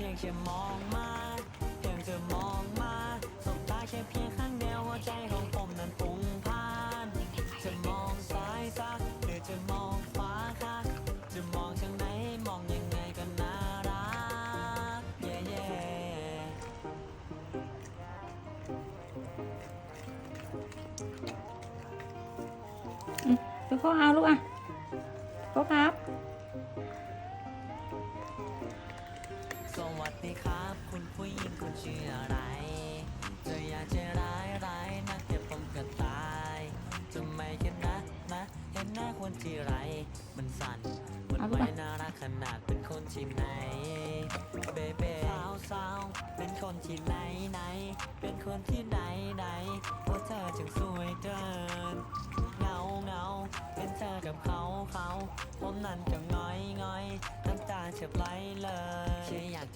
พียงแค่มองมาเพียงเธอมองมาสบตาแค่เพียงข้างเดียวหัวใจของผมนั้นปุ่งพล่านจะมองซ้ายสักหรือจะมองขวาคะจะมองทางไหนมองยังไงก็น่ารักเย่เย่ดูพ่อเอาลูกอะพ่อครับ สวัสดีครับ คุณผู้หญิงคุณชื่ออะไรเธออยากจะร้ายร้ายนักเดี๋ยวผมก็ตายทำไมกันนะนะ เห็นหน้าคนที่ไร มันสั่นมันเอาลูกไม่อะน่ารักขนาดเป็นคนที่ไหนเบเบ้สาวสาวเป็นคนที่ไหนไหน เป็นคนที่ไหนไหนเพราะเธอจึงสวยเกินเงาเงาเป็นเธอกับเขาเขาผมนั้นก็ง้อยง้อยน้ำตา เฉบไหลเลยแค่อยาก